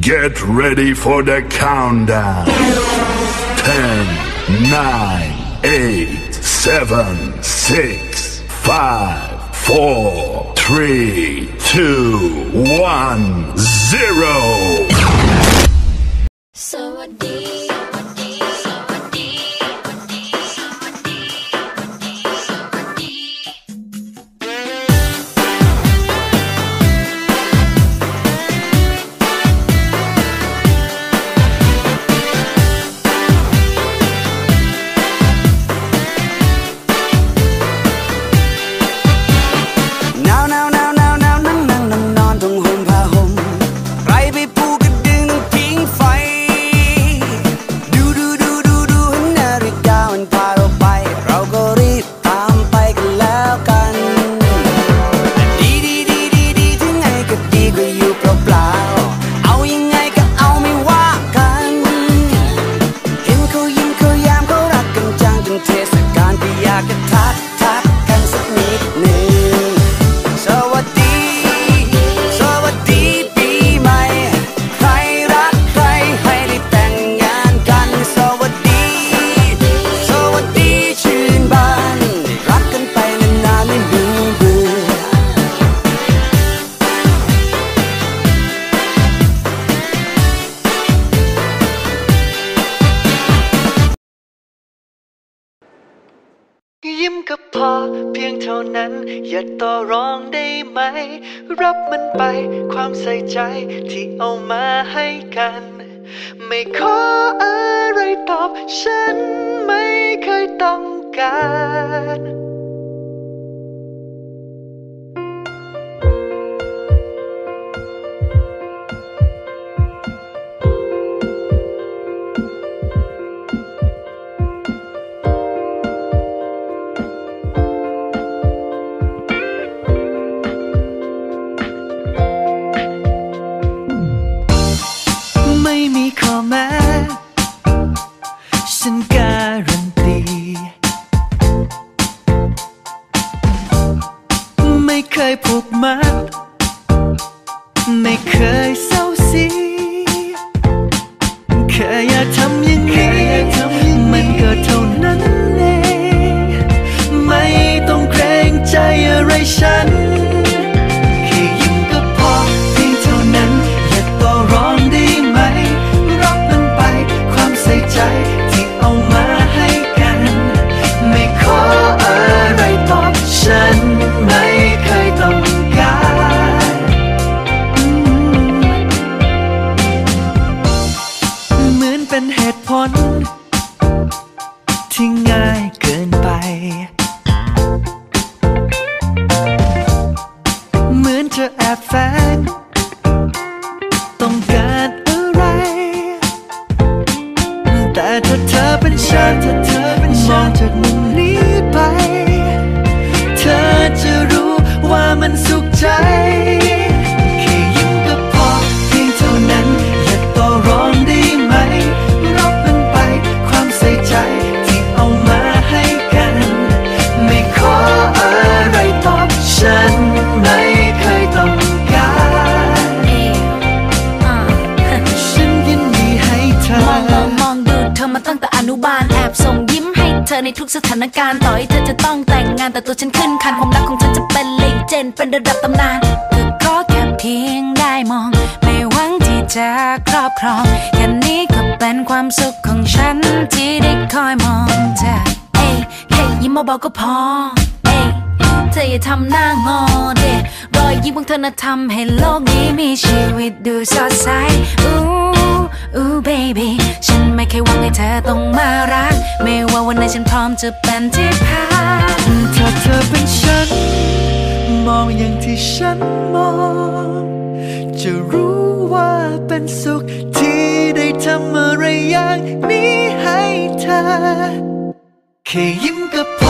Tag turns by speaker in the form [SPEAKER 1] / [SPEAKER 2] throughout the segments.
[SPEAKER 1] Get ready for the countdown. 10, 9, 8, 7, 6, 5, 4, 3, 2, 1, 0.
[SPEAKER 2] ส
[SPEAKER 3] ยิ้มก็
[SPEAKER 4] พอ เพียงเท่านั้น อย่าต่อรองได้ไหม รับมันไปความใส่ใจที่เอามาให้กัน ไม่ขออะไรตอบ ฉันไม่เคยต้องการ เธอแอบแฝงต้องการอะไร แต่ถ้าเธอเป็นฉันถ้าเธอเป็นมองจากมุมนี้ไป เธอจะรู้ว่ามันสุขใจ เธอ
[SPEAKER 2] ในทุกสถานการณ์ต่อให้เธอจะต้องแต่งงานแต่ตัวฉันขึ้นคันความรักของเธอจะเป็นเลเจนเป็นระดับตำนานคือก็แค่เพียงได้มอง ไม่หวังที่จะครอบครองแค่นี้ก็เป็นความสุขของฉันที่ได้คอยมองเธอเอ้ยแค่ยิ้มเบาๆก็พอเอ้ยเธออย่าทำหน้างอเด็ร อยยิ้มของเธอน่ะทำให้โลกนี้มีชีวิตดูสดใสอู้อู้เบบี้ฉันไม่เคยหวังให้เธอต้องมารัก ไม่ว่าวันไหนฉันพร้อมจะเป็นที่พัก
[SPEAKER 4] ถ้าเธอเป็นฉัน มองอย่างที่ฉันมอง จะรู้ว่าเป็นสุขที่ได้ทำอะไรอย่างนี้ให้เธอแค่ยิ้มก็พ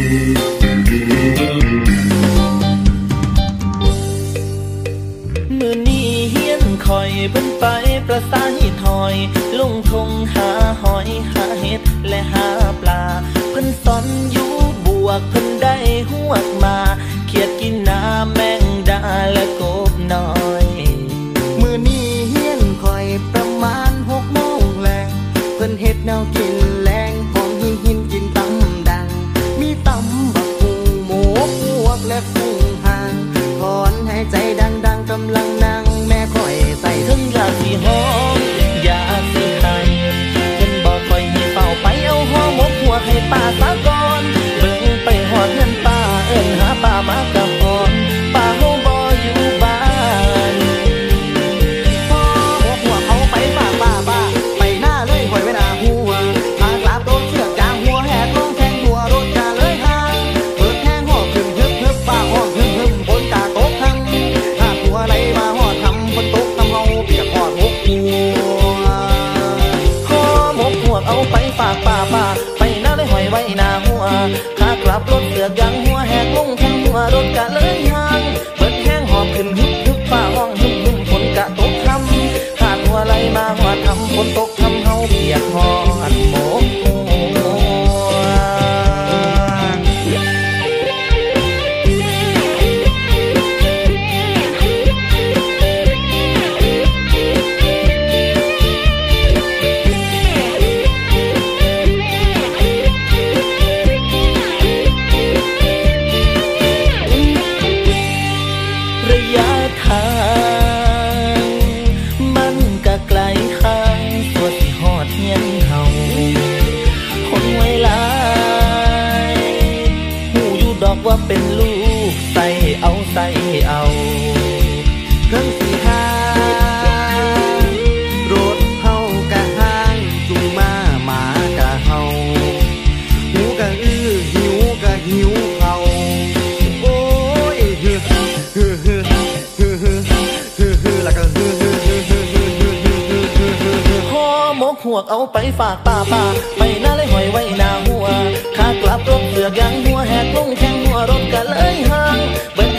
[SPEAKER 4] you. home. บร
[SPEAKER 5] ถเสือกยังหัวแหกลงแข่งหัวรถกะเล ว่าเป็นลูกใส่เอาใส่เอา
[SPEAKER 3] เครื่งสีทารถเฮากะห้างจุงมาหมากะเฮาหิวกะอื้อหิวกะหิวเขาโอ้ยฮือฮือฮือฮือฮือฮือฮือแล้วก็ฮือฮือฮือฮือฮือฮือฮือฮือฮือฮือฮือ
[SPEAKER 5] หอหมกหวกเอาไปฝากป้าป้าไปหน้าเลยหอยไว้หน้าหัวขากลับรถเสือกยังหัวแหกลง រត់កលអើយហង